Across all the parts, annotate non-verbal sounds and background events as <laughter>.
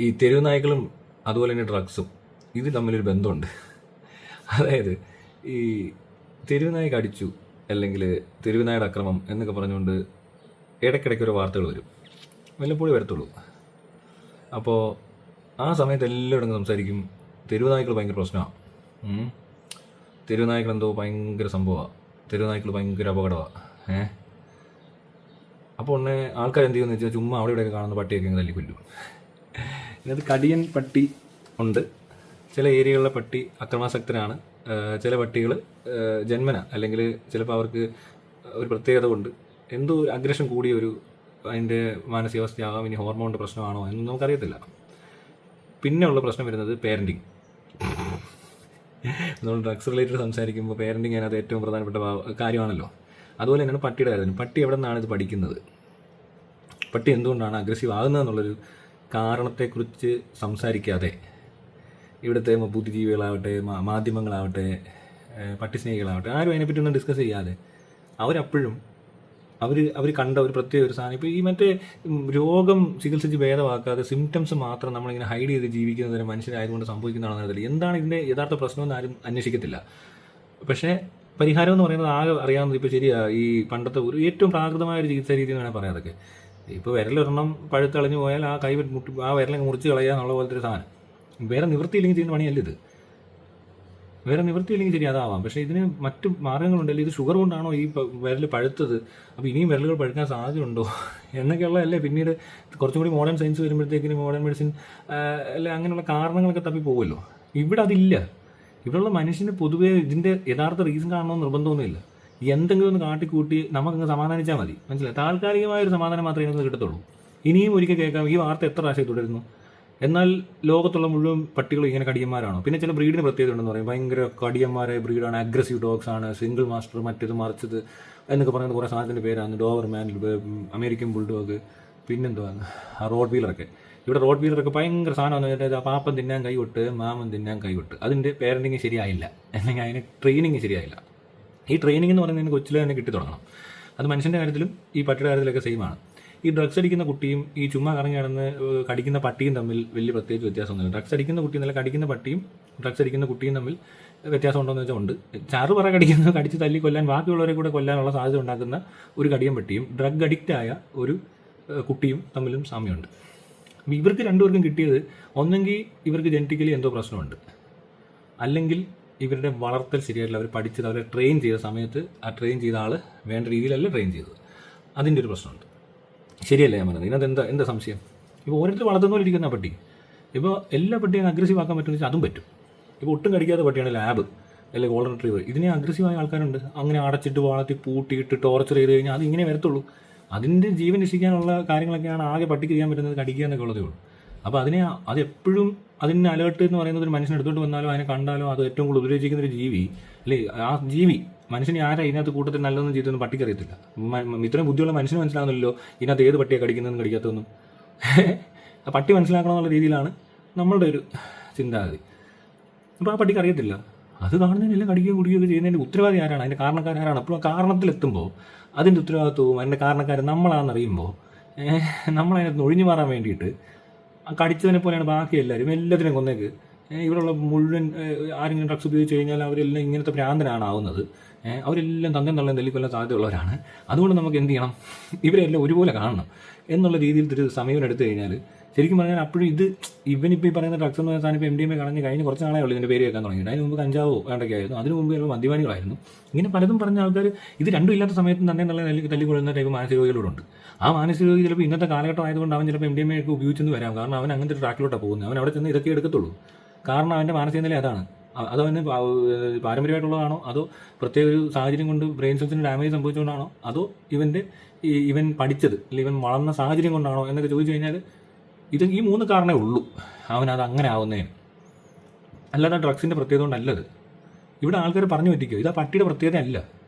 ഈ തെരുവ് നായ്ക്കളും അതുപോലെ തന്നെ ഡ്രഗ്സും ഇത് തമ്മിലൊരു ബന്ധമുണ്ട്. അതായത് ഈ തെരുവ് നായ്ക്ക് അടിച്ചു അല്ലെങ്കിൽ തെരുവ് നായുടെ അക്രമം എന്നൊക്കെ പറഞ്ഞുകൊണ്ട് ഇടയ്ക്കിടയ്ക്ക് ഒരു വാർത്തകൾ വരും. വല്ലപ്പോഴും വരത്തുള്ളൂ. അപ്പോൾ ആ സമയത്ത് എല്ലാവരും സംസാരിക്കും തെരുവ് നായ്ക്കൾ ഭയങ്കര പ്രശ്നമാണ് തെരുവ് നായ്ക്കൾ എന്തോ ഭയങ്കര സംഭവമാണ് തെരുവ് നായ്ക്കൾ ഭയങ്കര അപകടമാണ് ഏഹ് അപ്പോൾ ഉടനെ ആൾക്കാർ എന്ത് ചെയ്യുമെന്ന് വെച്ചാൽ ചുമ്മാ അവിടെ ഇവിടെയൊക്കെ കാണുന്ന പട്ടിയൊക്കെ തല്ലിക്കൊല്ലും. ഇതിനകത്ത് കടിയൻ പട്ടി ഉണ്ട്. ചില ഏരിയകളിലെ പട്ടി അക്രമാസക്തനാണ് ചില പട്ടികൾ ജന്മന അല്ലെങ്കിൽ ചിലപ്പോൾ അവർക്ക് ഒരു പ്രത്യേകത കൊണ്ട് എന്തോ ഒരു അഗ്രഷൻ കൂടിയ ഒരു അതിന്റെ മാനസികാവസ്ഥയാകാം ഇനി ഹോർമോണിന്റെ പ്രശ്നമാണോ എന്നൊന്നും നമുക്കറിയത്തില്ല. പിന്നെ ഉള്ള പ്രശ്നം വരുന്നത് പേരന്റിങ് നമ്മൾ ഡ്രഗ്സ് റിലേറ്റഡ് സംസാരിക്കുമ്പോൾ പേരന്റിങ് അതിനകത്ത് ഏറ്റവും പ്രധാനപ്പെട്ട കാര്യമാണല്ലോ. അതുപോലെ തന്നെയാണ് പട്ടിയുടെ കാര്യം പട്ടി എവിടെ നിന്നാണ് ഇത് പഠിക്കുന്നത്? പട്ടി എന്തുകൊണ്ടാണ് അഗ്രസീവ് ആകുന്നത് എന്നുള്ളൊരു കാരണത്തെക്കുറിച്ച് സംസാരിക്കാതെ ഇവിടുത്തെ ബുദ്ധിജീവികളാവട്ടെ മാധ്യമങ്ങളാവട്ടെ പട്ടിസ്നേഹികളാവട്ടെ ആരും അതിനെപ്പറ്റി ഒന്നും ഡിസ്കസ് ചെയ്യാതെ അവരപ്പോഴും അവർ അവർ കണ്ട ഒരു പ്രത്യേക ഒരു സാധനം. ഇപ്പോൾ ഈ മറ്റേ രോഗം ചികിത്സിച്ച് ഭേദമാക്കാതെ സിംറ്റംസ് മാത്രം നമ്മളിങ്ങനെ ഹൈഡ് ചെയ്ത് ജീവിക്കുന്ന ജീവിക്കുന്നതിന് മനുഷ്യരായതുകൊണ്ട് സംഭവിക്കുന്നതാണെന്ന് അറിയത്തില്ല. എന്താണ് ഇതിന്റെ യഥാർത്ഥ പ്രശ്നമെന്ന് ആരും അന്വേഷിക്കത്തില്ല. പക്ഷേ പരിഹാരം എന്ന് പറയുന്നത് ആകെ അറിയാവുന്നത് ഇപ്പോൾ ശരിയാ. ഈ പണ്ടത്തെ ഒരു ഏറ്റവും പ്രാകൃതമായ ഒരു ചികിത്സാ രീതി എന്ന് വേണമെങ്കിൽ പറയാം അതൊക്കെ. ഇപ്പോൾ വിരലൊരെണ്ണം പഴുത്തളഞ്ഞു പോയാൽ ആ കൈ മുട്ടി ആ വിരലങ്ങ് മുറിച്ച് കളയുക എന്നുള്ള പോലത്തെ ഒരു സാധനം. വേറെ നിവൃത്തിയില്ലെങ്കിൽ ചെയ്യുന്ന പണിയല്ല ഇത്? വേറെ നിവൃത്തിയില്ലെങ്കിൽ ശരി അതാവാം. പക്ഷേ ഇതിന് മറ്റ് മാർഗങ്ങളുണ്ടല്ലോ ഇത് ഷുഗർ കൊണ്ടാണോ ഈ വിരൽ പഴുത്തത്? അപ്പോൾ ഇനിയും വിരലുകൾ പഴുക്കാൻ സാധ്യതയുണ്ടോ? എന്നൊക്കെയുള്ളതല്ലേ പിന്നീട് കുറച്ചും കൂടി മോഡേൺ സയൻസ് വരുമ്പോഴത്തേക്കിന് മോഡേൺ മെഡിസിൻ അല്ലെ അങ്ങനെയുള്ള കാരണങ്ങളൊക്കെ തപ്പി പോകുമല്ലോ ഇവിടെ അതില്ല. ഇവിടെയുള്ള മനുഷ്യന് പൊതുവേ ഇതിന്റെ യഥാർത്ഥ റീസൺ കാണണമെന്ന് നിർബന്ധമൊന്നുമില്ല. എന്തെങ്കിലും ഒന്ന് കാട്ടിക്കൂട്ടി നമുക്കങ്ങ് സമാധാനിച്ചാൽ മതി. മനസ്സിലായി? താൽക്കാലികമായ ഒരു സമാധാനം മാത്രമേ ഇതിനകത്ത് കിട്ടത്തുള്ളൂ. ഇനിയും ഒരിക്കൽ കേൾക്കാം. ഈ വാർത്ത എത്ര പ്രാവശ്യം തുടരുന്നു? എന്നാൽ ലോകത്തുള്ള മുഴുവൻ പട്ടികളും ഇങ്ങനെ കടിയന്മാരാണോ? പിന്നെ ചില ബ്രീഡിന് പ്രത്യേകത ഉണ്ടെന്ന് പറയും. ഭയങ്കര കടിയന്മാരായ ബ്രീഡാണ്. അഗ്രസീവ് ഡോഗ്സ് ആണ്. സിംഗിൾ മാസ്റ്റർ മറ്റേത് മറിച്ചത് എന്നൊക്കെ പറയുന്ന കുറേ സാധനത്തിന്റെ പേരാണ്. ഡോവർ മാൻ അമേരിക്കൻ ബുൾഡോഗ് പിന്നെന്തുവാണ്? ആ റോഡ് വീലറൊക്കെ ഇവിടെ റോഡ് വീലറൊക്കെ ഭയങ്കര സാധനമാണ്. ആ പാപ്പൻ തിന്നാൻ കൈവിട്ട് മാമൻ തിന്നാൻ കൈവിട്ട് അതിന്റെ പേരന്റിങ് ശരിയായില്ല. അല്ലെങ്കിൽ അതിന് ട്രെയിനിങ് ശരിയായില്ല. ഈ ട്രെയിനിങ് എന്ന് പറയുന്നതിന് കൊച്ചിലെ തന്നെ കിട്ടി തുടങ്ങണം. അത് മനുഷ്യന്റെ കാര്യത്തിലും ഈ പട്ടിയുടെ കാര്യത്തിലൊക്കെ സെയിം ആണ്. ഈ ഡ്രഗ്സ് അടിക്കുന്ന കുട്ടിയും ഈ ചുമ്മാ കറങ്ങി കിടന്ന് കടിക്കുന്ന പട്ടിയും തമ്മിൽ വലിയ പ്രത്യേകിച്ച് വ്യത്യാസമൊന്നുമില്ല. ഡ്രഗ്സ് അടിക്കുന്ന കുട്ടി എന്നല്ല കടിക്കുന്ന പട്ടിയും ഡ്രഗ്സ് അടിക്കുന്ന കുട്ടിയും തമ്മിൽ വ്യത്യാസം ഉണ്ടോ എന്ന് വെച്ചാൽ ഉണ്ട്. ചാറ് പറ കടിക്കുന്ന കടിച്ച് തല്ലി കൊല്ലാൻ ബാക്കിയുള്ളവരെ കൂടെ കൊല്ലാനുള്ള സാധ്യത ഉണ്ടാക്കുന്ന ഒരു കടിയും പട്ടിയും ഡ്രഗ് അഡിക്റ്റ് ആയ ഒരു കുട്ടിയും തമ്മിലും സാമ്യമുണ്ട്. ഇവർക്ക് രണ്ടുപേർക്കും കിട്ടിയത് ഒന്നെങ്കിൽ ഇവർക്ക് ജനറ്റിക്കലി എന്തോ പ്രശ്നമുണ്ട്. അല്ലെങ്കിൽ ഇവരുടെ വളർത്തൽ ശരിയായിട്ടില്ല. അവർ പഠിച്ചത് അവരെ ട്രെയിൻ ചെയ്ത സമയത്ത് ആ ട്രെയിൻ ചെയ്ത ആൾ വേണ്ട രീതിയിലല്ല ട്രെയിൻ ചെയ്തത്. അതിന്റെ ഒരു പ്രശ്നമുണ്ട്. ശരിയല്ല ഞാൻ പറഞ്ഞത്? ഇതിനകത്ത് എന്താ എന്താ സംശയം? ഇപ്പോൾ ഓരോരുത്തർ വളർത്തുന്ന പോലെ ഇരിക്കുന്ന പട്ടി. ഇപ്പോൾ എല്ലാ പട്ടിയും അഗ്രസീവ് ആക്കാൻ പറ്റുമെന്ന് വെച്ചാൽ അതും പറ്റും. ഇപ്പോൾ ഒട്ടും കടിക്കാത്ത പട്ടിയാണ് ലാബ് അല്ലെങ്കിൽ ഗോൾഡൻ റിട്രീവർ ഇതിനെ അഗ്രസീവായ ആൾക്കാരുണ്ട്. അങ്ങനെ അടച്ചിട്ട് വളർത്തി പൂട്ടിയിട്ട് ടോർച്ചർ ചെയ്ത് കഴിഞ്ഞാൽ അത് ഇങ്ങനെ വരത്തുള്ളൂ. അതിന്റെ ജീവൻ രക്ഷിക്കാനുള്ള കാര്യങ്ങളൊക്കെയാണ് ആകെ പട്ടിക്ക് ചെയ്യാൻ പറ്റുന്നത് കടിക്കുക എന്നൊക്കെ ഉള്ളതേ ഉള്ളൂ. അപ്പോൾ അതിനെ അത് എപ്പോഴും അതിന് അലേർട്ട് എന്ന് പറയുന്നത് ഒരു മനുഷ്യൻ എടുത്തുകൊണ്ട് വന്നാലോ അതിനെ കണ്ടാലോ അത് ഏറ്റവും കൂടുതൽ ഉപദ്രവിക്കുന്ന ഒരു ജീവി. അല്ലേ? ആ ജീവി മനുഷ്യനെ ആരാ ഇതിനകത്ത് കൂട്ടത്തിൽ നല്ലതെന്ന് ചെയ്തൊന്നും പട്ടിക്കറിയത്തില്ല ഇത്രയും ബുദ്ധിയുള്ള മനുഷ്യന് മനസ്സിലാകുന്നല്ലോ ഇതിനകത്ത് ഏത് പട്ടിയെ കടിക്കുന്നതെന്ന് കടിക്കാത്തതൊന്നും. <laughs> ആ പട്ടി മനസ്സിലാക്കണം എന്നുള്ള രീതിയിലാണ് നമ്മളുടെ ഒരു ചിന്താഗതി. അപ്പോൾ ആ പട്ടിക്ക് അറിയത്തില്ല. അത് കാണുന്നതിനെല്ലാം കടിക്കുകയും കുടിക്കുകയൊക്കെ ചെയ്യുന്നതിന്റെ ഉത്തരവാദി ആരാണ്? അതിന്റെ കാരണക്കാരാണ് അപ്പോൾ ആ കാരണത്തിലെത്തുമ്പോൾ അതിന്റെ ഉത്തരവാദിത്വവും അതിന്റെ കാരണക്കാർ നമ്മളാണെന്നറിയുമ്പോൾ നമ്മളതിനകത്ത് ഒഴിഞ്ഞു മാറാൻ വേണ്ടിയിട്ട് കടിച്ചതിനെ പോലെയാണ് ബാക്കി എല്ലാവരും. എല്ലാത്തിനും കൊന്നേക്ക്. ഇവിടെയുള്ള മുഴുവൻ ആരെങ്കിലും ഡ്രഗ്സ് ഉപയോഗിച്ച് കഴിഞ്ഞാൽ അവരെല്ലാം ഇങ്ങനത്തെ ഭ്രാന്തനാണ് ആവുന്നത് അവരെല്ലാം തന്തം തള്ളം തല്ലിക്കൊല്ലാൻ സാധ്യതയുള്ളവരാണ്. അതുകൊണ്ട് നമുക്ക് എന്ത് ചെയ്യണം? ഇവരെല്ലാം ഒരുപോലെ കാണണം. എന്നുള്ള രീതിയിൽ ഒരു സമയം എടുത്തു കഴിഞ്ഞാൽ ശരിക്കും പറഞ്ഞാൽ അപ്പോഴും ഇത് ഇവനിപ്പോൾ ഈ പറയുന്ന ഡ്രഗ്സ് എന്ന് പറഞ്ഞാൽ സാധനം ഇപ്പോൾ എം ഡി എം എ കളഞ്ഞ് കഴിഞ്ഞ് കുറച്ച് നാളെ ഉള്ളൂ ഇതിന്റെ പേര് കേൾക്കാൻ തുടങ്ങിയിട്ട്. അതിന് മുമ്പ് കഞ്ചാവോ വേണ്ടൊക്കെ ആയിരുന്നു? അതിന് മുമ്പ് ചിലപ്പോൾ മദ്യപാനികളായിരുന്നു. ഇങ്ങനെ പലതും പറഞ്ഞ ആൾക്കാർ ഇത് രണ്ടും ഇല്ലാത്ത സമയത്ത് തന്നെ നല്ല തല്ലി തല്ലിക്കൊള്ളുന്ന ടൈപ്പ് മാനസിക രോഗികളോടുണ്ട് ആ മാനസിക രോഗി ചിലപ്പോൾ ഇന്നത്തെ കാലഘട്ടം ആയതുകൊണ്ട് അവൻ ചിലപ്പോൾ എം ഡി എം ഒക്കെ ഉപയോഗിച്ചെന്ന് വരാം. കാരണം അവൻ അങ്ങനത്തെ ഒരു ട്രാക്കിലോട്ടാണ് പോകുന്നത്. അവൻ അവിടെ ചെന്ന് ഇതൊക്കെ എടുക്കത്തുള്ളൂ. കാരണം അവന്റെ മാനസിക നില അതാണ്. അത് അവന് പാരമ്പര്യമായിട്ടുള്ളതാണോ? അതോ പ്രത്യേക ഒരു സാഹചര്യം കൊണ്ട് ബ്രെയിൻ സെൽസിന് ഡാമേജ് സംഭവിച്ചുകൊണ്ടാണോ അതോ ഇവന്റെ ഇവൻ പഠിച്ചത് അല്ലെങ്കിൽ ഇവൻ വളർന്ന സാഹചര്യം കൊണ്ടാണോ എന്നൊക്കെ ചോദിച്ചു കഴിഞ്ഞാൽ ഇത് ഈ മൂന്ന് കാരണമേ ഉള്ളൂ. അവനത് അങ്ങനെ ആവുന്നതിന് അല്ലാതെ ഡ്രഗ്സിന്റെ പ്രത്യേകത കൊണ്ടല്ലത്. ഇവിടെ ആൾക്കാർ പറഞ്ഞു പറ്റിക്കോ? ഇത് ആ പട്ടിയുടെ പ്രത്യേകത അല്ല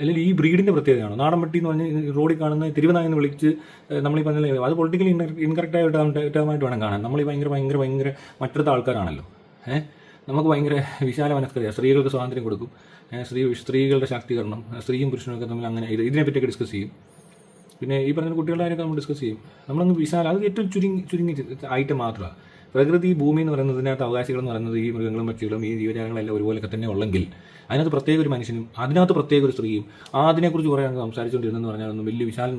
അല്ലെങ്കിൽ ഈ ബ്രീഡിന്റെ പ്രത്യേകതയാണോ? നാടൻ പട്ടി എന്ന് പറഞ്ഞ് റോഡിൽ കാണുന്ന തിരുവനായ എന്ന് വിളിച്ച് നമ്മൾ ഈ പറഞ്ഞ അത് പൊളിറ്റിക്കലി ഇൻകറക്റ്റ് ടേമായിട്ട് വേണം കാണാൻ. നമ്മൾ ഈ ഭയങ്കര ഭയങ്കര ഭയങ്കര മറ്റടുത്ത ആൾക്കാരാണല്ലോ. ഏഹ്? നമുക്ക് ഭയങ്കര വിശാല മനസ്കതയാണ് സ്ത്രീകൾക്ക് സ്വാതന്ത്ര്യം കൊടുക്കും. സ്ത്രീ സ്ത്രീകളുടെ ശാക്തീകരണം സ്ത്രീയും ഒക്കെ തമ്മിൽ അങ്ങനെ ഇത് ഡിസ്കസ് ചെയ്യും. പിന്നെ ഈ പറഞ്ഞ കുട്ടികളുടെ കാര്യമൊക്കെ നമ്മൾ ഡിസ്കസ് ചെയ്യും. നമ്മളങ്ങ് വിശാല അത് ഏറ്റവും ചുരുങ്ങി ചുരുങ്ങി ഐറ്റം മാത്രമാണ് പ്രകൃതി ഭൂമി എന്ന് പറയുന്നതിനകത്ത് അവകാശികൾ എന്ന് പറയുന്നത് ഈ മൃഗങ്ങളും പക്ഷികളും ഈ ജീവജാലങ്ങളെല്ലാം ഒരുപോലെയൊക്കെ തന്നെ ഉള്ളെങ്കിൽ അതിനകത്ത് പ്രത്യേക ഒരു മനുഷ്യനും അതിനകത്ത് പ്രത്യേക ഒരു സ്ത്രീയും അതിനെക്കുറിച്ച് കുറേ അങ്ങ് സംസാരിച്ചുകൊണ്ടിരുന്നെന്ന് പറഞ്ഞാൽ ഒന്നും വലിയ വിശാലം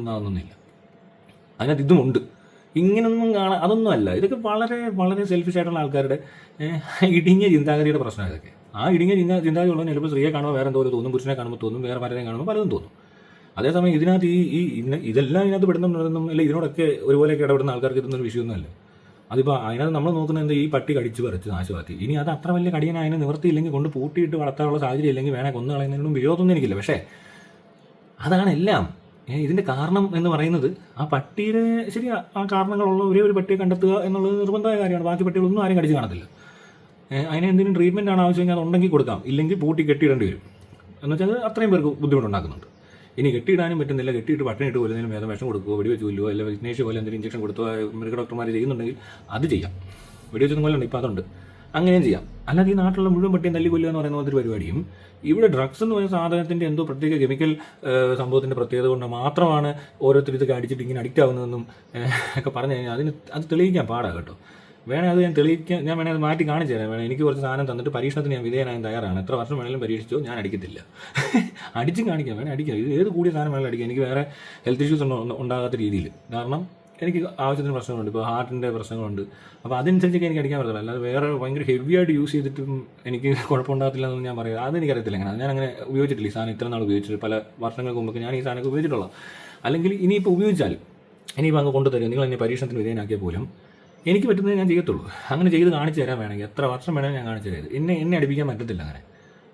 അതിനകത്ത് ഇതുമുണ്ട് ഇങ്ങനൊന്നും കാണാൻ അതൊന്നും അല്ല. ഇതൊക്കെ വളരെ വളരെ സെൽഫിഷ് ആയിട്ടുള്ള ആൾക്കാരുടെ ഇടിഞ്ഞ ചിന്താഗതിയുടെ പ്രശ്നമാണ് ഇതൊക്കെ. ആ ഇടിഞ്ഞ ചിന്താ ചിന്താഗതി ഉള്ളത് ചിലപ്പോൾ സ്ത്രീയെ കാണുമ്പോൾ വേറെ എന്തോ തോന്നും പുരുഷനെ കാണുമ്പോൾ തോന്നും വേറെ പലരെയും കാണുമ്പോൾ പലതും തോന്നും. അതേസമയം ഇതിനകത്ത് ഈ ഇതെല്ലാം ഇതിനകത്ത് പെടുന്നുണ്ടെന്നും അല്ല ഇതിനോടൊക്കെ ഒരുപോലെയൊക്കെ ഇടപെടുന്ന ആൾക്കാർക്ക് ഇതൊന്നും ഒരു വിഷയമൊന്നുമല്ല. അതിപ്പോൾ അതിനകത്ത് നമ്മൾ നോക്കുന്നത് ഈ പട്ടി കടിച്ചു പറിച്ച് നാശമാക്കി ഇനി അത് അത്ര വലിയ കടിയനെ അതിനെ നിവർത്തിയില്ലെങ്കിൽ കൊണ്ട് പൂട്ടിയിട്ട് വളർത്താനുള്ള സാഹചര്യം ഇല്ലെങ്കിൽ വേണേൽ കൊന്നു കളയുന്നതിനും വിരോധമൊന്നും എനിക്കില്ല. പക്ഷേ അതാണ് എല്ലാം. ഇതിന്റെ കാരണം എന്ന് പറയുന്നത് ആ പട്ടിയുടെ ശരി ആ- കാരണങ്ങളുള്ള ഒരേ ഒരു പട്ടിയെ കണ്ടെത്തുക എന്നുള്ളത് നിർബന്ധമായ കാര്യമാണ്. ബാക്കി പട്ടികളൊന്നും ആരും കടിച്ചു കാണത്തില്ല. അതിന് എന്തെങ്കിലും ട്രീറ്റ്മെന്റ് ആണ് ആവശ്യമെങ്കിൽ അത് ഉണ്ടെങ്കിൽ കൊടുക്കാം. ഇല്ലെങ്കിൽ പൂട്ടി കെട്ടിയിടേണ്ടി വരും. എന്ന് വെച്ചാൽ അത് അത്രയും പേർക്ക് ബുദ്ധിമുട്ടുണ്ടാക്കുന്നുണ്ട്. ഇനി കെട്ടിയിടാനും പറ്റുന്നില്ല. കെട്ടിയിട്ട് പട്ടിണിട്ട് കൊല്ലുന്നതിന് ഭേദം വിഷം കൊടുക്കുകയോ വെടിവെച്ച് കൊല്ലുകയോ അല്ലെങ്കിൽ വിഘ്നേഷ് പോലെ എന്തെങ്കിലും ഇഞ്ചക്ഷൻ കൊടുത്തോ മൃഗ ഡോക്ടർമാർ ചെയ്യുന്നുണ്ടെങ്കിൽ അത് ചെയ്യാം. വെടിവെച്ചൊന്നും കൊല്ലണ്ട ഇപ്പം അതുണ്ട്. അങ്ങനെയും ചെയ്യാം. അല്ലാതെ ഈ നാട്ടിലുള്ള മുഴുവൻ പട്ടിയും തല്ലി കൊല്ലുക എന്ന് പറയുന്ന ഒരു പരിപാടിയും ഇവിടെ ഡ്രഗ്സ് എന്ന് പറയുന്ന സാധനത്തിന്റെ എന്തോ പ്രത്യേക കെമിക്കൽ സംഭവത്തിന്റെ പ്രത്യേകത കൊണ്ട് മാത്രമാണ് ഓരോരുത്തർ ഇതൊക്കെ അടിച്ചിട്ട് ഇങ്ങനെ അഡിക്റ്റ് ആവുന്നതെന്നും ഏഹ്, ഒക്കെ പറഞ്ഞു കഴിഞ്ഞാൽ അതിന് അത് തെളിയിക്കാൻ പാടാ കേട്ടോ. വേണേ അത് ഞാൻ തെളിയിക്കാൻ ഞാൻ വേണേ അത് മാറ്റി കാണിച്ചു തരാം. വേണേ എനിക്ക് കുറച്ച് സാധനം തന്നിട്ട് പരീക്ഷണത്തിന് ഞാൻ വിധേയനായ തയ്യാറാണ്. എത്ര വർഷം വേണേലും പരീക്ഷിച്ചോ ഞാൻ അടിക്കത്തില്ല. <laughs> അടിച്ചും കാണിക്കാം. വേണേ അടിക്കാം. ഇത് ഏത് കൂടിയ സാധനം വേണേലും അടിക്കാം. എനിക്ക് വേറെ ഹെൽത്ത് ഇഷ്യൂസ് ഉണ്ടാകാത്ത രീതിയിൽ. കാരണം എനിക്ക് ആവശ്യത്തിന് പ്രശ്നങ്ങളുണ്ട്. ഇപ്പോൾ ഹാർട്ടിന്റെ പ്രശ്നങ്ങളുണ്ട്. അപ്പോൾ അതനുസരിച്ചൊക്കെ എനിക്ക് അടിക്കാൻ പറ്റില്ല അല്ലാതെ വേറെ ഭയങ്കര ഹെവി ആയിട്ട് യൂസ് ചെയ്തിട്ടും എനിക്ക് കുഴപ്പമുണ്ടാകത്തില്ല എന്നൊന്നും ഞാൻ പറയാം അതെനിക്കറിയത്തില്ല എങ്ങനെ ഞാൻ അങ്ങനെ ഉപയോഗിച്ചിട്ടില്ല. ഈ സാധനം ഇത്ര നാൾ ഉപയോഗിച്ചിട്ട് പല വർഷങ്ങൾക്ക് മുമ്പ് ഞാൻ ഈ സാധനമൊക്കെ ഉപയോഗിച്ചിട്ടുള്ള അല്ലെങ്കിൽ ഇനിയിപ്പോൾ ഉപയോഗിച്ചാൽ ഇനിയിപ്പോൾ അങ്ങ് കൊണ്ടുതരും നിങ്ങൾ എന്നെ പരീക്ഷണത്തിന് വിധേയനാക്കിയ പോലും എനിക്ക് പറ്റുന്നത് ഞാൻ ചെയ്യത്തുള്ളൂ. അങ്ങനെ ചെയ്ത് കാണിച്ചു തരാൻ വേണമെങ്കിൽ എത്ര വർഷം വേണമെങ്കിൽ ഞാൻ കാണിച്ചു തരാം. എന്നെ എന്നെ അടിപ്പിക്കാൻ പറ്റത്തില്ല അങ്ങനെ.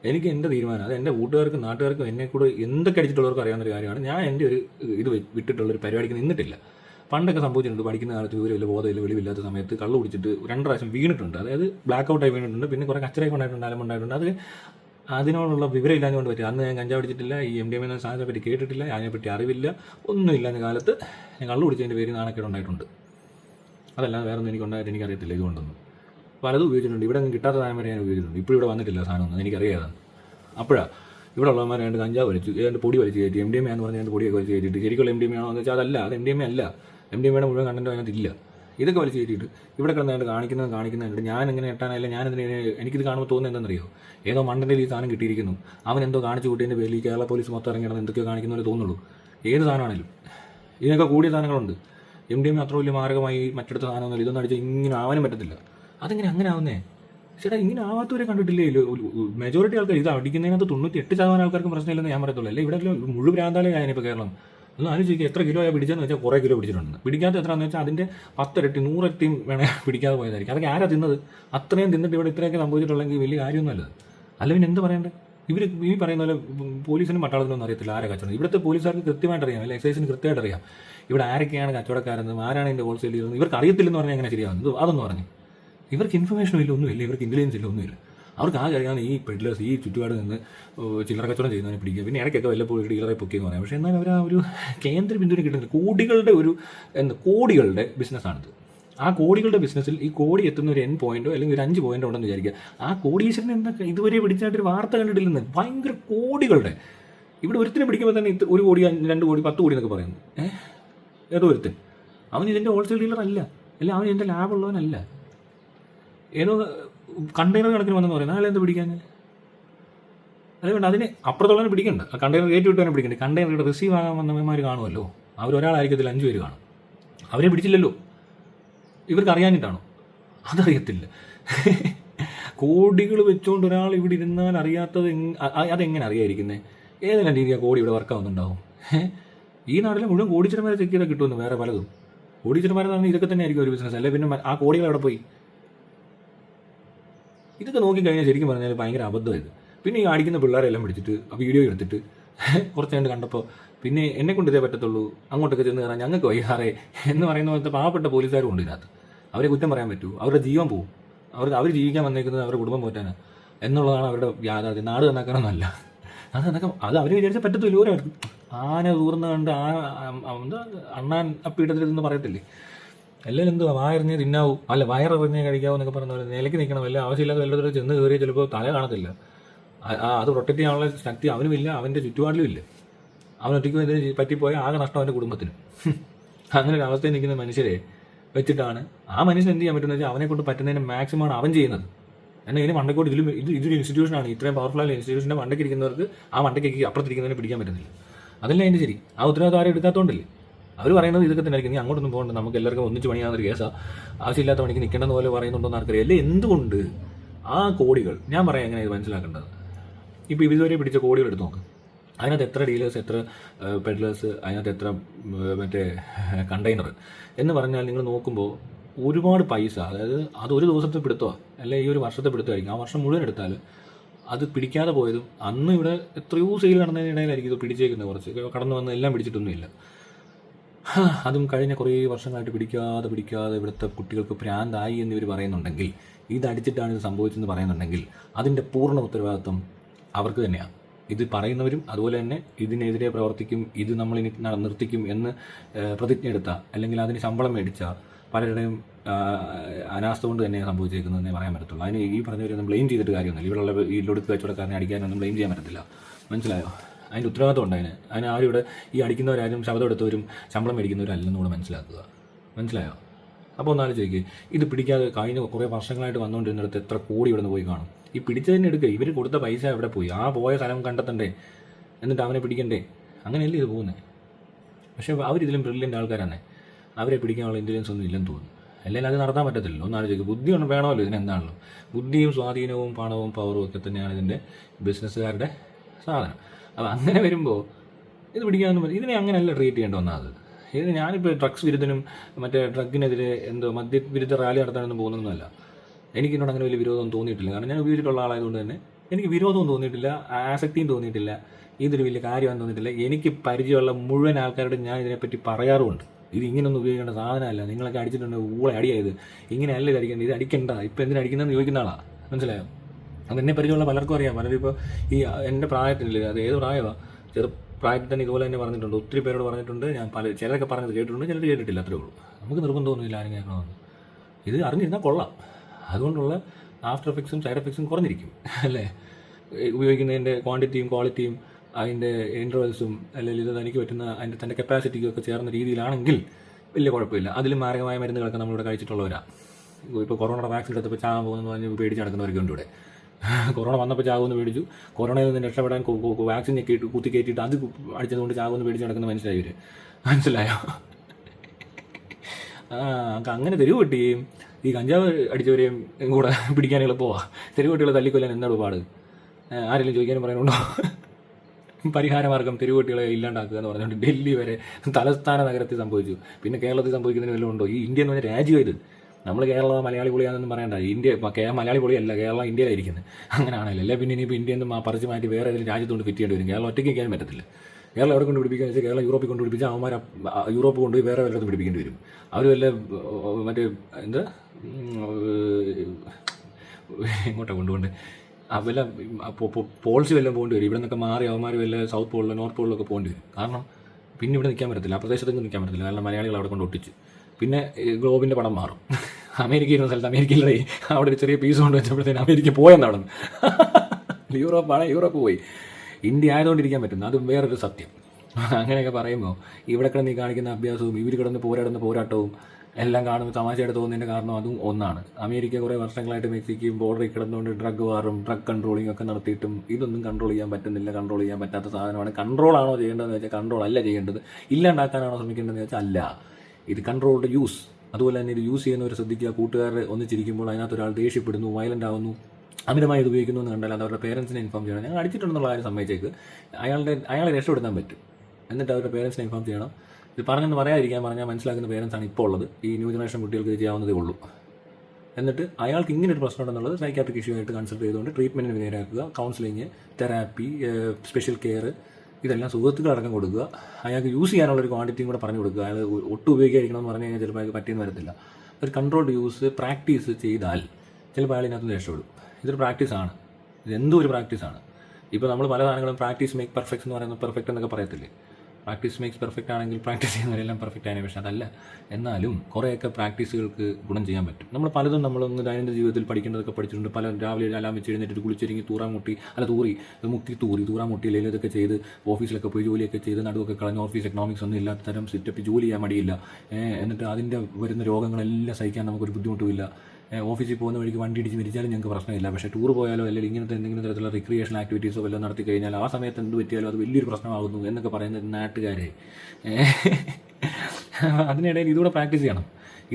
എനിക്ക് എന്റെ തീരുമാനം? അത് എന്റെ കൂട്ടുകാർക്കും നാട്ടുകാർക്കും എന്നെ കൂടെ എന്തൊക്കെ അടിച്ചിട്ടുള്ളവർക്കും അറിയാവുന്ന ഒരു കാര്യമാണ്. ഞാൻ എന്റെ ഒരു ഇത് വിട്ടിട്ടുള്ള ഒരു പരിപാടിക്ക് നിന്നിട്ടില്ല. പണ്ടൊക്കെ സംഭവിച്ചിട്ടുണ്ട് പഠിക്കുന്ന കാലത്ത് വിവരമില്ല ബോധമില്ല വെളിവില്ലാത്ത സമയത്ത് കള്ളു കുടിച്ചിട്ട് രണ്ട് പ്രാവശ്യം വീണിട്ടുണ്ട്. അതായത് ബ്ലാക്ക് ഔട്ടായി വീണിട്ടുണ്ട്. പിന്നെ കുറേ കച്ചറയൊക്കെ ഉണ്ടായിട്ടുണ്ട് അലമുണ്ടായിട്ടുണ്ട് അത് അതിനോടുള്ള വിവരം ഇല്ലാഞ്ഞുകൊണ്ട് പറ്റും അന്ന് ഞാൻ കഞ്ചാവ് അടിച്ചിട്ടില്ല ഈ എം ഡി എം എന്ന സാധനത്തെ പറ്റി കേട്ടിട്ടില്ല അതിനെപ്പറ്റി അറിവില്ല ഒന്നും ഇല്ലാഞ്ഞ കാലത്ത് ഞാൻ കള്ളു കുടിച്ചതിന്റെ പേര് നാണക്കേട് ഉണ്ടായിട്ടുണ്ട്. അതല്ലാതെ വേറെ ഒന്നും എനിക്ക് അറിയത്തില്ല എനിക്കറിയത്തില്ല ഇതുകൊണ്ടൊന്നും. പലതും ഉപയോഗിച്ചിട്ടുണ്ട്. ഇവിടെ ഒന്നും കിട്ടാത്ത സാധനം വരെ ഞാൻ ഉപയോഗിച്ചിട്ടുണ്ട്. ഇപ്പോൾ ഇവിടെ വന്നിട്ടില്ല സാധനമൊന്നും. എനിക്കറിയാതാണ് അപ്പോഴാണ് ഇവിടെ ഉള്ളവന്മാർ രണ്ട് കഞ്ചാവ് വലിച്ചു ഏതാണ്ട് പൊടി വലിച്ചു കയറ്റി. എം ഡി എം എന്ന് പറഞ്ഞാൽ രണ്ട് പൊടിയൊക്കെ വലിച്ചു കയറ്റിയിട്ട്. ശരിക്കുള്ള എം ഡി എം ആണോ എന്ന് വെച്ചാൽ അതല്ല. അത് എം ഡി എം അല്ല. എം ഡി എമ്മയുടെ മുഴുവൻ കണ്ടന്റ് അതിനകത്ത് ഇല്ല ഇതൊക്കെ വലിച്ചു കയറ്റിയിട്ട് ഇവിടെ കിടന്നായിട്ട് കാണിക്കുന്നത് കാണിക്കുന്നുണ്ട് ഞാൻ എങ്ങനെ എട്ടാനല്ല ഞാൻ എന്തിനെ എനിക്കിത് കാണുമ്പോൾ തോന്നുന്നത് എന്താണെന്നറിയോ? ഏതോ മണ്ടന്റെ ഈ സാധനം കിട്ടിയിരിക്കുന്നു. അവൻ എന്തോ കാണിച്ചു കൂട്ടിയതിന്റെ പേരിൽ കേരള പോലീസ് മൊത്തം ഇറങ്ങി കിടന്ന് എന്തൊക്കെയോ കാണിക്കുന്നവരെ തോന്നുള്ളൂ ഏത് സാധനമാണെങ്കിലും ഇതിനൊക്കെ കൂടിയ സാധനങ്ങളുണ്ട്. എം ഡി എം അത്ര വലിയ മാരകമായി മറ്റെടുത്ത സാധനമൊന്നുമില്ല. ഇതൊന്നും അടിച്ചാൽ ഇങ്ങനെ ആവാനും പറ്റത്തില്ല. അതെങ്ങനെ അങ്ങനെ ആവുന്നേ? ചേട്ടാ ഇങ്ങനെ ആവാത്തവരെ കണ്ടിട്ടില്ലേ? മെജോറിറ്റി ആൾക്കാർ ഇത് അടിക്കുന്നതിനകത്ത് തൊണ്ണൂറ്റി എട്ട് ശതമാനം ആൾക്കാർക്കും പ്രശ്നമില്ലെന്ന് ഞാൻ പറയത്തുള്ളൂ. അല്ലേ? ഇവിടെ മുഴുവൻ ഭ്രാന്താലയാനിപ്പോൾ കേരളം. ഒന്ന് ആലോചിക്കുക എത്ര കിലോ പിടിച്ചെന്ന് വെച്ചാൽ കുറേ കിലോ പിടിച്ചിട്ടുണ്ട്. പിടിക്കാത്ത എത്രയാണെന്ന് വെച്ചാൽ അതിന്റെ പത്തിരട്ടി നൂറട്ടിയും വേണേ പിടിക്കാതെ പോയതായിരിക്കും. അതൊക്കെ ആരാ തിന്നത്? അത്രയും തിന്നിട്ട് ഇവിടെ ഇത്രയൊക്കെ സംഭവിച്ചിട്ടുള്ളെങ്കിൽ വലിയ കാര്യമൊന്നുമല്ല. അല്ല പിന്നെ എന്ത് പറയണ്ടേ? ഇവർ ഈ പറയുന്ന പോലെ പോലീസിനും പട്ടാളത്തിനൊന്നും അറിയത്തില്ല. ആരെ കച്ചവടം? ഇവിടുത്തെ പോലീസുകാർക്ക് കൃത്യമായിട്ട് അറിയാം. അല്ലെങ്കിൽ എക്സൈസിന് കൃത്യമായിട്ട് അറിയാം. ഇവിടെ ആരൊക്കെയാണ് കച്ചവടക്കാരെന്നും ആരാണ് ഇതിന്റെ ഹോൾസെയിൽ ചെയ്യുന്നത് ഇവർക്ക് അറിയത്തില്ലെന്ന് പറഞ്ഞാൽ എങ്ങനെ ശരിയാവുന്നത് അതൊന്നും പറഞ്ഞു ഇവർക്ക് ഇൻഫർമേഷനും ഇല്ല ഒന്നുമില്ല. ഇവർക്ക് ഇന്റലിജൻസ് ഇല്ല ഒന്നുമില്ല. അവർക്ക് ആകെ അറിയാവുന്ന ഈ പെഡ്ലേഴ്സ് ഈ ചുറ്റുപാട് നിന്ന് ചില്ലറ കച്ചവടം ചെയ്യുന്നതിനെ പിടിക്കുക. പിന്നെ ഇടയ്ക്കൊക്കെ വല്ലപ്പോഴും ഡീലറെ പൊക്കിയെന്ന് പറയാം. പക്ഷേ എന്നാലും അവർ ആ ഒരു കേന്ദ്ര ബിന്ദുവിന് കിട്ടുന്നില്ല കോടികളുടെ ഒരു എന്താ കോടികളുടെ ബിസിനസ്സാണിത് ആ കോടികളുടെ ബിസിനസ്സിൽ ഈ കോടി എത്തുന്ന ഒരു എൻ പോയിന്റോ അല്ലെങ്കിൽ ഒരു അഞ്ച് പോയിന്റോ ഉണ്ടെന്ന് വിചാരിക്കുക. ആ കോടീശ്വരൻ എന്താ ഇതുവരെ പിടിച്ചായിട്ടൊരു വാർത്ത കണ്ടിട്ടില്ലെന്ന് ഭയങ്കര കോടികളുടെ. ഇവിടെ ഒരുത്തിനെ പിടിക്കുമ്പോൾ തന്നെ ഒരു കോടി രണ്ട് കോടി പത്ത് കോടി എന്നൊക്കെ പറയുന്നു. ഏഹ് ഏതോ ഒരുത്തൻ. അവൻ ഇതിന്റെ ഹോൾസെയിൽ ഡീലർ അല്ല. അല്ല അവൻ ഇതിന്റെ ലാഭമുള്ളവനല്ല ഏതോ കണ്ടെയ്നർ കണക്കിന് വന്നെന്ന് പറയുന്നത് അയാൾ എന്ത് പിടിക്കാൻ അതുകൊണ്ട് അതിനെ അപ്പുറത്തുള്ളവനെ പിടിക്കണ്ട. ആ കണ്ടെയ്നർ കയറ്റി വിട്ടവനെ പിടിക്കണ്ട. കണ്ടെയ്നർ റിസീവ് ആകാൻ വന്നവന്മാർ കാണുമല്ലോ. അവരൊരാളായിരിക്കത്തില്ല അഞ്ച് പേര് കാണും. അവരെ പിടിച്ചില്ലല്ലോ. ഇവർക്ക് അറിയാനിട്ടാണോ അതറിയത്തില്ല. കോടികൾ വെച്ചുകൊണ്ട് ഒരാൾ ഇവിടെ ഇരുന്നാൽ അറിയാത്തത് അതെങ്ങനെ അറിയാതിരിക്കുന്നത് ഏതെല്ലാം രീതിയാ കോടി ഇവിടെ വർക്കാവുന്നുണ്ടാവും ഈ നാട്ടിലെ മുഴുവൻ കോടീശ്വരന്മാരെ ചെക്ക് ചെയ്താൽ കിട്ടുമെന്ന് വേറെ പലതും. കോടീശ്വരന്മാരെന്ന് പറഞ്ഞാൽ ഇതൊക്കെ തന്നെ ആയിരിക്കും ഒരു ബിസിനസ് അല്ലെ? പിന്നെ ആ കോടികൾ അവിടെ പോയി? ഇതൊക്കെ നോക്കിക്കഴിഞ്ഞാൽ ശരിക്കും പറഞ്ഞാൽ ഭയങ്കര അബദ്ധമായത് പിന്നെ ഈ അടിക്കുന്ന പിള്ളേരെല്ലാം പിടിച്ചിട്ട് ആ വീഡിയോ എടുത്തിട്ട് കുറച്ച് കണ്ട് കണ്ടപ്പോൾ പിന്നെ എന്നെ കൊണ്ട് ഇതേ പറ്റത്തുള്ളൂ അങ്ങോട്ടൊക്കെ ചെന്ന് കയറാൻ ഞങ്ങൾക്ക് വയ്യാറേ എന്ന് പറയുന്ന പോലത്തെ പാവപ്പെട്ട പോലീസുകാരും ഉണ്ട് ഇതിനകത്ത്. അവരെ കുറ്റം പറയാൻ പറ്റൂ. അവരുടെ ജീവൻ പോകും അവർ അവർ ജീവിക്കാൻ വന്നേക്കുന്നത് അവരുടെ കുടുംബം പോറ്റാനാണ് എന്നുള്ളതാണ് അവരുടെ യാഥാർത്ഥ്യം. നാട് നന്നാക്കാനൊന്നല്ല അത് നന്നാക്കാൻ അത് അവർ വിചാരിച്ചാൽ പറ്റത്തില്ല. ഓരോ ആന തൂർന്ന് കണ്ട് ആ എന്താ അണ്ണാൻ അപ്പീടത്തിലെന്ന് പറയത്തില്ലേ? എല്ലാവരും എന്തുവാ? വായറിഞ്ഞ് തിന്നാവൂ. അല്ല വയറിഞ്ഞ് കഴിക്കാവൂ എന്നൊക്കെ പറഞ്ഞ പോലെ നിലയ്ക്ക് നിൽക്കണം. വല്ല ആവശ്യമില്ലാതെ വല്ലതൊരു ചെന്ന് കയറിയ ചിലപ്പോൾ തല കാണത്തില്ല. അത് പ്രൊട്ടക്ട് ചെയ്യാനുള്ള ശക്തി അവനുമില്ല. അവന്റെ ചുറ്റുപാടിലും ഇല്ല. അവനൊറ്റയ്ക്കും ഇതിന് പറ്റിപ്പോയാൽ ആകെ നഷ്ടം അവന്റെ കുടുംബത്തിന്. അങ്ങനെ ഒരു അവസ്ഥയിൽ നിൽക്കുന്ന മനുഷ്യരെ വെച്ചിട്ടാണ്. ആ മനുഷ്യൻ എന്ത് ചെയ്യാൻ പറ്റുന്നത് അവനെ കൊണ്ട് പറ്റുന്നതിന് മാക്സിമം അവൻ ചെയ്യുന്നത്. എന്നാൽ ഇതിന് മണ്ടക്കോട്ട് ഇതിലും ഇത് ഇതൊരു ഇൻസ്റ്റിറ്റ്യൂഷനാണ് ഇത്രയും പവർഫുൾ ആയ ഇൻസ്റ്റിറ്റ്യൂഷന്റെ മണ്ടയ്ക്ക് ഇരിക്കുന്നവർക്ക് ആ മണ്ടയ്ക്ക് അപ്പുറത്തിരിക്കുന്നതിനെ പിടിക്കാൻ പറ്റുന്നില്ല. അതല്ല അതിന്റെ ശരി? ആ ഉത്തരവാദിത്വം ആരും എടുക്കാത്തതുകൊണ്ടല്ലേ അവർ പറയുന്നത് ഇതൊക്കെ തന്നെ ആയിരിക്കും. നീ അങ്ങോട്ടൊന്നും പോകണ്ട. നമുക്ക് എല്ലാവർക്കും ഒന്നിച്ച് പണിയാവുന്നൊരു കേസാണ് ആവശ്യമില്ലാത്ത പണിക്ക് നിൽക്കേണ്ടെന്ന് പോലെ പറയുന്നുണ്ടോന്ന് ആർക്കറിയാം അല്ലേ? എന്തുകൊണ്ട് ആ കോടികൾ ഞാൻ പറയാം എങ്ങനെ ഇത് മനസ്സിലാക്കേണ്ടത്. ഇപ്പോൾ ഇതുവരെ പിടിച്ച കോടികൾ എടുത്ത് നോക്ക്. അതിനകത്ത് എത്ര ഡീലേഴ്സ് എത്ര പെഡ്ലേഴ്സ് അതിനകത്ത് എത്ര മറ്റേ <laughs> കണ്ടെയ്നർ എന്ന് പറഞ്ഞാൽ നിങ്ങൾ നോക്കുമ്പോൾ ഒരുപാട് പൈസ അതായത് അത് ഒരു ദിവസത്തെ പിടുത്തോ അല്ലെ ഈ ഒരു വർഷത്തെ പിടുത്തമായിരിക്കും ആ വർഷം മുഴുവൻ എടുത്താൽ അത് പിടിക്കാതെ പോയതും അന്ന് ഇവിടെ എത്രയോ സെയിൽ നടന്നതിനിടയിലായിരിക്കും ഇത് പിടിച്ചേക്കുന്നത് കുറച്ച്. കടന്നു വന്ന് എല്ലാം പിടിച്ചിട്ടൊന്നുമില്ല. അതും കഴിഞ്ഞ കുറേ വർഷങ്ങളായിട്ട് പിടിക്കാതെ പിടിക്കാതെ ഇവിടുത്തെ കുട്ടികൾക്ക് ഭ്രാന്തായി എന്ന് ഇവർ പറയുന്നുണ്ടെങ്കിൽ ഇത് അടിച്ചിട്ടാണ് ഇത് സംഭവിച്ചെന്ന് പറയുന്നുണ്ടെങ്കിൽ അതിന്റെ പൂർണ ഉത്തരവാദിത്വം അവർക്ക് തന്നെയാണ്. ഇത് പറയുന്നവരും അതുപോലെ തന്നെ ഇതിനെതിരെ പ്രവർത്തിക്കും ഇത് നമ്മൾ ഇനി നിർത്തിക്കും എന്ന് പ്രതിജ്ഞ എടുത്ത അല്ലെങ്കിൽ അതിന് ശമ്പളം മേടിച്ച പലരുടെയും അനാസ്ഥ കൊണ്ട് തന്നെയാണ് സംഭവിച്ചേക്കുന്നതെന്നേ പറയാൻ പറ്റത്തുള്ളൂ. അതിന് ഈ പറഞ്ഞവരൊന്നും ബ്ലെയിം ചെയ്തിട്ട് കാര്യമൊന്നുമില്ല. ഇവിടെയുള്ള ഈ ലൊടുക്ക് കച്ചവടക്കാരനെ അടിക്കാനൊന്നും ബ്ലെയിം ചെയ്യാൻ പറ്റത്തില്ല. മനസ്സിലായോ? അതിന്റെ ഉത്തരവാദിത്വം ഉണ്ട് അതിന്. അതിന് ആരും ഇവിടെ ഈ അടിക്കുന്നവരാരും ശബ്ദം എടുത്തവരും ശമ്പളം മേടിക്കുന്നവരും അല്ലെന്ന് കൂടെ മനസ്സിലാക്കുക. മനസ്സിലായോ? അപ്പോൾ ഒന്നാലോചിക്കുക ഇത് പിടിക്കാതെ കഴിഞ്ഞ കുറേ വർഷങ്ങളായിട്ട് വന്നുകൊണ്ടിരുന്നിടത്ത് എത്ര കോടി ഇവിടെ നിന്ന് പോയി കാണും? ഈ പിടിച്ചതിന് എടുക്കുക ഇവർ കൊടുത്ത പൈസ എവിടെ പോയി? ആ പോയ സ്ഥലം കണ്ടെത്തണ്ടേ? എന്നിട്ട് അവനെ പിടിക്കണ്ടേ? അങ്ങനെയല്ലേ ഇത് പോകുന്നത് പക്ഷേ അവരിതിലും ബ്രില്യന്റ് ആൾക്കാരാണ് അവരെ പിടിക്കാനുള്ള ഇന്റലിജൻസ് ഒന്നും ഇല്ലെന്ന് തോന്നുന്നു. അല്ലെങ്കിൽ അത് നടത്താൻ പറ്റത്തില്ലല്ലോ. ഒന്ന് ആലോചിക്കുക ബുദ്ധി ഒന്ന് വേണമല്ലോ ഇതിനെന്താണല്ലോ ബുദ്ധിയും സ്വാധീനവും പണവും പവറും ഒക്കെ തന്നെയാണ് ഇതിന്റെ ബിസിനസ്സുകാരുടെ സാധനം. അപ്പോൾ അങ്ങനെ വരുമ്പോൾ ഇത് പിടിക്കാനൊന്നും പറ്റും ഇതിനെ അങ്ങനെയല്ല ട്രീറ്റ് ചെയ്യേണ്ട ഒന്നാമത് ഇത് ഞാനിപ്പോൾ ഡ്രഗ്സ് വിരുദ്ധനും മറ്റേ ഡ്രഗിനെതിരെ എന്തോ മദ്യവിരുദ്ധ റാലി നടത്താനൊന്നും പോകുന്നതൊന്നുമല്ല എനിക്ക് എന്നോട് അങ്ങനെ വലിയ വിരോധം തോന്നിയിട്ടില്ല. കാരണം ഞാൻ ഉപയോഗിച്ചിട്ടുള്ള ആളായതുകൊണ്ട് തന്നെ എനിക്ക് വിരോധവും തോന്നിയിട്ടില്ല ആസക്തിയും തോന്നിയിട്ടില്ല. ഇതൊരു വലിയ കാര്യമാണെന്ന് തോന്നിയിട്ടില്ല. എനിക്ക് പരിചയമുള്ള മുഴുവൻ ആൾക്കാരോട് ഞാൻ ഇതിനെപ്പറ്റി പറയാറുമുണ്ട്. ഇത് ഇങ്ങനൊന്നും ഉപയോഗിക്കേണ്ട സാധനമല്ല. നിങ്ങളൊക്കെ അടിച്ചിട്ടുണ്ട് ഊളെ അടിയായത്. ഇങ്ങനെയല്ല ഇത് അടിക്കേണ്ടത് ഇത് അടിക്കണ്ട. ഇപ്പം എന്തിനാ അടിക്കുന്നതെന്ന് ചോദിക്കുന്ന ആളാണ് മനസ്സിലായോ? അത് എന്നെ പരിചയമുള്ള പലർക്കും അറിയാം. പലരും ഇപ്പോൾ ഈ എന്റെ പ്രായത്തിലില്ല അത് ഏത് പ്രായമാണ് ചെറു പ്രായത്തിൽ തന്നെ ഇതുപോലെ തന്നെ പറഞ്ഞിട്ടുണ്ട്. ഒത്തിരി പേരോട് പറഞ്ഞിട്ടുണ്ട്. ഞാൻ പല ചിലരൊക്കെ പറഞ്ഞത് കേട്ടിട്ടുണ്ട്. ചിലർ കേട്ടിട്ടില്ല. അത്രേ ഉള്ളൂ. നമുക്ക് നിർബന്ധമൊന്നുമില്ല ആരും കേൾക്കണമെന്ന്. ഇത് അറിഞ്ഞിരുന്നാൽ കൊള്ളാം. അതുകൊണ്ടുള്ള ആഫ്റ്റർ എഫക്ട്സും സൈഡ് എഫക്ട്സും കുറഞ്ഞിരിക്കും. അല്ലേ? ഉപയോഗിക്കുന്നതിന്റെ ക്വാണ്ടിറ്റിയും ക്വാളിറ്റിയും അതിന്റെ ഇന്റർവൽസും അല്ലെങ്കിൽ ഇത് തനിക്ക് പറ്റുന്ന അതിന്റെ തന്റെ കപ്പാസിറ്റിക്കും ഒക്കെ ചേർന്ന രീതിയിലാണെങ്കിൽ വലിയ കുഴപ്പമില്ല. അതിലും മാരകമായ മരുന്നുകളൊക്കെ നമ്മളിവിടെ കഴിച്ചിട്ടുള്ളവരാണ് ഇപ്പോൾ കൊറോണയുടെ വാക്സിൻ എടുത്തപ്പോൾ ചാകാൻ പോകുന്നു പറഞ്ഞ് പേടിച്ച് നടക്കുന്നവരൊക്കെ ഉണ്ട് ഇവിടെ. <laughs> കൊറോണ വന്നപ്പോൾ ചാകുമെന്ന് പേടിച്ചു. കൊറോണയിൽ നിന്ന് രക്ഷപ്പെടാൻ വാക്സിൻ ഇട്ട് കുത്തി കയറ്റിയിട്ട് അത് അടിച്ചതുകൊണ്ട് ചാകുമെന്ന് പേടിച്ച് നടക്കുന്ന മനസ്സിലായി? മനസ്സിലായോ <laughs> അങ്ങനെ തെരുവ് വെട്ടിയും ഈ കഞ്ചാവ് അടിച്ചവരെയും കൂടെ പിടിക്കാൻ എളുപ്പമാണ് തെരുവ് കുട്ടികളെ തല്ലിക്കൊല്ലാൻ എന്താണ് പാട് ആരെങ്കിലും ചോദിക്കാനും പറയാനുണ്ടോ? പരിഹാരമാർഗം തെരുവുകുട്ടികളെ ഇല്ലാണ്ടാക്കുക എന്ന് പറഞ്ഞുകൊണ്ട് ഡൽഹി വരെ തലസ്ഥാന നഗരത്തിൽ സംഭവിച്ചു. പിന്നെ കേരളത്തിൽ സംഭവിക്കുന്നതിന് വല്ലതും ഉണ്ടോ? ഈ ഇന്ത്യ എന്ന് പറഞ്ഞ രാജ്യം നമ്മൾ കേരള മലയാളി പൊളിയാണെന്ന് പറയണ്ട. ഇന്ത്യ മലയാളി പൊളിയല്ല കേരളം ഇന്ത്യയിലായിരിക്കുന്നത് അങ്ങനെയാണല്ലോ അല്ലെ? പിന്നെ ഇനിയിപ്പോൾ ഇന്ത്യയിൽ നിന്ന് പറിച്ച് മാറ്റി വേറെ ഏതെങ്കിലും രാജ്യത്തോണ്ട് ഫിറ്റ് ചെയ്യേണ്ടി വരും. കേരളം ഒറ്റയ്ക്ക് നിൽക്കാനും പറ്റത്തില്ല. കേരളം എവിടെ കൊണ്ട് പിടിപ്പിക്കുക വെച്ചാൽ കേരളം യൂറോപ്പിൽ കൊണ്ട് പിടിപ്പിച്ചാൽ അവന്മാർ യൂറോപ്പ് കൊണ്ടുപോയി വേറെ വല്ലതും പിടിപ്പിക്കേണ്ടി വരും. അവർ വല്ല മറ്റേ എന്താ? എങ്ങോട്ടാണ് കൊണ്ടുകൊണ്ട് വല്ല പോളിസി വല്ലതും പോകേണ്ടി വരും. ഇവിടെ നിന്നൊക്കെ മാറി അവന്മാർ വല്ല സൗത്ത് പോളിലോ നോർത്ത് പോളിലൊക്കെ പോകേണ്ടി വരും. കാരണം പിന്നെ ഇവിടെ നിൽക്കാൻ പറ്റത്തില്ല. ആ പ്രദേശത്തൊന്നും നിൽക്കാൻ പറ്റത്തില്ല. കാരണം മലയാളികൾ അവിടെ കൊണ്ട് ഒട്ടിച്ച്. പിന്നെ ഗ്ലോബിന്റെ പടം മാറും. അമേരിക്ക ഇരുന്ന സ്ഥലത്ത് അമേരിക്കയിലെ അവിടെ ഒരു ചെറിയ പീസ് കൊണ്ട് വെച്ചപ്പോഴത്തേന് അമേരിക്ക പോയെന്നാണ് യൂറോപ്പാണ് യൂറോപ്പ് പോയി. ഇന്ത്യ ആയതുകൊണ്ടിരിക്കാൻ പറ്റുന്നു. അത് വേറൊരു സത്യം. അങ്ങനെയൊക്കെ പറയുമ്പോൾ ഇവിടെ കിടന്ന് കാണിക്കുന്ന അഭ്യാസവും ഇവർ കിടന്ന് പോരാടുന്ന പോരാട്ടവും എല്ലാം കാണുമ്പോൾ തമാശയായിട്ട് തോന്നുന്നതിന്റെ കാരണം അതും ഒന്നാണ്. അമേരിക്ക കുറേ വർഷങ്ങളായിട്ട് മെക്സിക്കും ബോർഡറിൽ കിടന്നുകൊണ്ട് ഡ്രഗ് വാറും ഡ്രഗ് കൺട്രോളിംഗ് ഒക്കെ നടത്തിയിട്ടും ഇതൊന്നും കൺട്രോൾ ചെയ്യാൻ പറ്റുന്നില്ല കൺട്രോൾ ചെയ്യാൻ പറ്റാത്ത സാധനമാണ്. കൺട്രോൾ ആണോ ചെയ്യേണ്ടതെന്ന് വെച്ചാൽ കൺട്രോൾ അല്ല ചെയ്യേണ്ടത്. ഇല്ലാണ്ടാക്കാനാണോ ശ്രമിക്കേണ്ടതെന്ന് വെച്ചാൽ അല്ല. ഇത് കൺട്രോൾഡ് യൂസ് അതുപോലെ തന്നെ ഇത് യൂസ് ചെയ്യുന്നവർ ശ്രദ്ധിക്കുക. കൂട്ടുകാരെ ഒന്നിച്ചിരിക്കുമ്പോൾ അതിനകത്ത് ഒരാൾ ദേഷ്യപ്പെടുന്നു വയലന്റ് ആവുന്നു അമിതമായി ഇത് ഉപയോഗിക്കുന്നു എന്ന് കണ്ടാൽ അത് അവരുടെ പേരൻസിനെ ഇൻഫോം ചെയ്യണം. ഞങ്ങൾ അടിച്ചിട്ടുണ്ടെന്നുള്ള കാര്യം സമ്മതിച്ചേക്ക്. അയാളുടെ അയാളെ രക്ഷപ്പെടുത്താൻ പറ്റും. എന്നിട്ട് അവരുടെ പേരൻസിനെ ഇൻഫോം ചെയ്യണം. ഇത് പറഞ്ഞെന്ന് പറയാതിരിക്കാൻ പറഞ്ഞാൽ മനസ്സിലാക്കുന്ന പേരൻസാണ് ഇപ്പോൾ ഉള്ളത്. ഈ ന്യൂ ജനറേഷൻ കുട്ടികൾക്ക് ഇത് ചെയ്യാവുന്നതേ ഉള്ളൂ. എന്നിട്ട് അയാൾക്ക് ഇങ്ങനെ ഒരു പ്രശ്നം ഉണ്ടെന്നുള്ളത് സൈക്കാട്രിക് ഇഷ്യൂ ആയിട്ട് കൺസൾട്ട് ചെയ്തുകൊണ്ട് ട്രീറ്റ്മെന്റിന് വിധേയരാക്കുക കൗൺസിലിങ് തെറാപ്പി സ്പെഷ്യൽ കെയർ ഇതെല്ലാം സുഹൃത്തുക്കളടക്കം കൊടുക്കുക. അയാൾക്ക് യൂസ് ചെയ്യാനുള്ള ഒരു ക്വാണ്ടിറ്റിയും കൂടെ പറഞ്ഞു കൊടുക്കുക. അയാൾ ഒട്ടും ഉപയോഗിക്കാതിരിക്കണം എന്ന് പറഞ്ഞു കഴിഞ്ഞാൽ ചിലപ്പോൾ അയാൾക്ക് പറ്റിയെന്ന് വരത്തില്ല. ഒരു കൺട്രോൾഡ് യൂസ് പ്രാക്ടീസ് ചെയ്താൽ ചിലപ്പോൾ അയാൾ ഇതിനകത്ത് രക്ഷപ്പെടും. ഇതൊരു പ്രാക്ടീസാണ് ഇത് എന്തോ ഒരു പ്രാക്ടീസാണ് ഇപ്പോൾ നമ്മൾ പല സാധനങ്ങളും പ്രാക്ടീസ് മേക്ക് പെർഫെക്റ്റ് എന്ന് പറയുന്നത് പെർഫെക്റ്റ് എന്നൊക്കെ പറയത്തില്ലേ? പ്രാക്ടീസ് മേക്സ് പെർഫെക്റ്റ് ആണെങ്കിൽ പ്രാക്ടീസ് ചെയ്യുന്നവരെല്ലാം പെർഫെക്റ്റ് ആണ് പക്ഷേ അതല്ല. എന്നാലും കുറേയൊക്കെ പ്രാക്ടീസുകൾക്ക് ഗുണം ചെയ്യാൻ പറ്റും. നമ്മൾ പലതും നമ്മളൊന്ന് ദൈനംദിന ജീവിതത്തിൽ പഠിക്കേണ്ടതൊക്കെ പഠിച്ചിട്ടുണ്ട്. പല രാവിലെ എല്ലാം വെച്ച് എഴുന്നേറ്റ് കുളിച്ചൊരുങ്ങി തൂറാൻ മുട്ടി അല്ല തൂറി മുക്കി തൂറി തൂറാൻ മുട്ടി അല്ലെങ്കിൽ ഇതൊക്കെ ചെയ്ത് ഓഫീസിലൊക്കെ പോയി ജോലിയൊക്കെ ചെയ്ത് നടുവൊക്കെ കളഞ്ഞ് ഓഫീസ് എക്കണോമിക്സ് ഒന്നും ഇല്ലാത്ത തരം സിറ്റപ്പ് ജോലി ചെയ്യാൻ മടിയില്ല. എന്നിട്ട് അതിന്റെ വരുന്ന രോഗങ്ങളെല്ലാം സഹിക്കാൻ നമുക്കൊരു ബുദ്ധിമുട്ടുമില്ല. ഓഫീസിൽ പോകുന്ന വഴിക്ക് വണ്ടി ഇടിച്ച് മരിച്ചാലും ഞങ്ങൾക്ക് പ്രശ്നമില്ല. പക്ഷേ ടൂർ പോയാലോ അല്ലെങ്കിൽ ഇങ്ങനത്തെ എന്തെങ്കിലും തരത്തിലുള്ള റിക്രിയേഷൻ ആക്ടിവിറ്റീസോ വല്ലതും നടത്തി കഴിഞ്ഞാൽ ആ സമയത്ത് എന്ത് പറ്റിയാലും അത് വലിയൊരു പ്രശ്നമാകുന്നു എന്നൊക്കെ പറയുന്നത് നാട്ടുകാരെ. അതിനിടയിൽ ഇതുകൂടെ പ്രാക്ടീസ് ചെയ്യണം.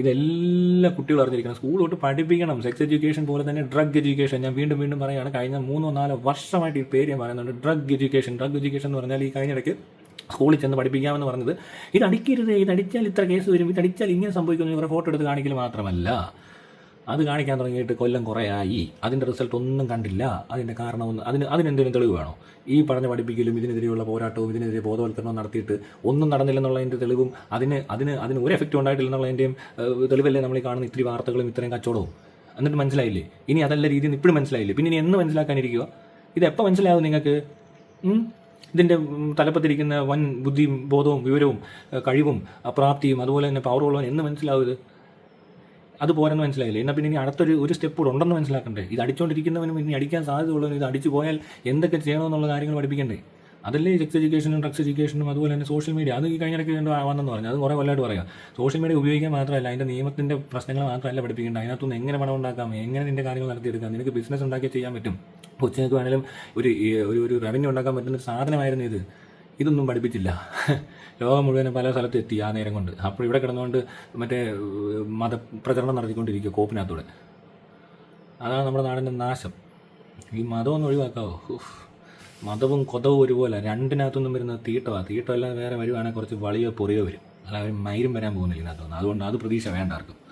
ഇതെല്ലാ കുട്ടികൾ അറിഞ്ഞിരിക്കണം. സ്കൂൾ തൊട്ട് പഠിപ്പിക്കണം. സെക്സ് എഡ്യൂക്കേഷൻ പോലെ തന്നെ ഡ്രഗ് എഡ്യൂക്കേഷൻ ഞാൻ വീണ്ടും വീണ്ടും പറയുകയാണ് കഴിഞ്ഞ മൂന്നോ നാലോ വർഷമായിട്ട് ഈ പേര് ഞാൻ പറയുന്നുണ്ട്. ഡ്രഗ് എഡ്യൂക്കേഷൻ ഡ്രഗ് എഡ്യൂക്കേഷൻ എന്ന് പറഞ്ഞാൽ ഈ കഴിഞ്ഞിടയ്ക്ക് സ്കൂളിൽ ചെന്ന് പഠിപ്പിക്കാമെന്ന് പറഞ്ഞത് ഇത് അടിക്കരുത് ഇത് അടിച്ചാൽ ഇത്ര കേസ് വരും ഇത് അടിച്ചാൽ ഇങ്ങനെ സംഭവിക്കുന്നു ഇവരെ ഫോട്ടോ എടുത്ത് കാണിക്കൽ മാത്രമല്ല. അത് കാണിക്കാൻ തുടങ്ങിയിട്ട് കൊല്ലം കുറേ ആയി. അതിന്റെ റിസൾട്ട് ഒന്നും കണ്ടില്ല. അതിന്റെ കാരണമൊന്നും അതിന് അതിനെന്തെങ്കിലും തെളിവ് വേണോ? ഈ പറഞ്ഞ പഠിപ്പിക്കലും ഇതിനെതിരെയുള്ള പോരാട്ടവും ഇതിനെതിരെ ബോധവൽക്കരണവും നടത്തിയിട്ട് ഒന്നും നടന്നില്ലെന്നുള്ളതിന്റെ തെളിവും അതിന് അതിന് അതിന് ഒരു എഫക്റ്റ് ഉണ്ടായിട്ടില്ലെന്നുള്ളതിന്റെയും തെളിവല്ലേ നമ്മൾ കാണുന്ന ഇത്തിരി വാർത്തകളും ഇത്രയും കച്ചവടവും? എന്നിട്ട് മനസ്സിലായില്ലേ? ഇനി അതല്ല രീതിയിൽ ഇപ്പോഴും മനസ്സിലായില്ലേ? പിന്നെ ഇനി എന്ന് മനസ്സിലാക്കാനിരിക്കുക ഇത് എപ്പോൾ മനസ്സിലാവും നിങ്ങൾക്ക്? ഇതിന്റെ തലപ്പത്തിരിക്കുന്ന വൻ ബുദ്ധിയും ബോധവും വിവരവും കഴിവും പ്രാപ്തിയും അതുപോലെ തന്നെ പവറുള്ളവൻ എന്ന് മനസ്സിലാവും ഇത്? അത് പോരെന്ന് മനസ്സിലായില്ലേ? എന്നാൽ പിന്നെ ഇനി അടുത്തൊരു ഒരു സ്റ്റെപ്പ് കൂടെ ഉണ്ടെന്ന് മനസ്സിലാക്കണ്ടേ? ഇത് അടിച്ചുകൊണ്ടിരിക്കുന്നവനും ഇനി അടിക്കാൻ സാധ്യതയുള്ളവനും ഇത് അടിച്ചു പോയാൽ എന്തൊക്കെ ചെയ്യണമെന്നുള്ള കാര്യങ്ങൾ പഠിപ്പിക്കണ്ടേ? അതല്ലേ സെക്സ് എഡ്യൂക്കേഷനും ഡ്രഗ്സ് എഡ്യൂക്കേഷനും അതുപോലെ തന്നെ സോഷ്യൽ മീഡിയ അത് ഈ കഴിഞ്ഞിടയ്ക്ക് വന്നെന്ന് പറഞ്ഞു. അത് കുറേ കൊല്ലമായിട്ട് പറയാം. സോഷ്യൽ മീഡിയ ഉപയോഗിക്കാൻ മാത്രമല്ല അതിന്റെ നിയമത്തിന്റെ പ്രശ്നങ്ങൾ മാത്രമല്ല പഠിപ്പിക്കേണ്ട അതിനകത്തുനിന്ന് എങ്ങനെ പണം ഉണ്ടാക്കാം? എങ്ങനെ നിന്റെ കാര്യങ്ങൾ നടത്തിയെടുക്കാം? നിനക്ക് ബിസിനസ് ഉണ്ടാക്കി ചെയ്യാൻ പറ്റും. കൊച്ചുങ്ങൾക്ക് വേണമെങ്കിലും ഒരു ഒരു ഒരു റവന്യൂ ഉണ്ടാക്കാൻ പറ്റുന്ന സാധനമായിരുന്നു ഇത്. ഇതൊന്നും പഠിപ്പിച്ചില്ല. ലോകം മുഴുവനും പല സ്ഥലത്ത് എത്തി ആ നേരം കൊണ്ട്. അപ്പോൾ ഇവിടെ കിടന്നുകൊണ്ട് മറ്റേ മതപ്രചരണം നടത്തിക്കൊണ്ടിരിക്കുക കോപ്പിനകത്തൂടെ. അതാണ് നമ്മുടെ നാടിന്റെ നാശം. ഈ മതമൊന്നും ഒഴിവാക്കാവോ. മതവും കൊതവും ഒരുപോലെ രണ്ടിനകത്തൊന്നും വരുന്ന തീട്ടമാണ് തീട്ടമല്ല വേറെ വരുവാണെങ്കിൽ കുറച്ച് വളിയോ പൊറിയോ വരും. അല്ലാതെ മൈരും വരാൻ പോകുന്നില്ല അതുകൊണ്ട് അത് പ്രതീക്ഷ വേണ്ട ആർക്കും.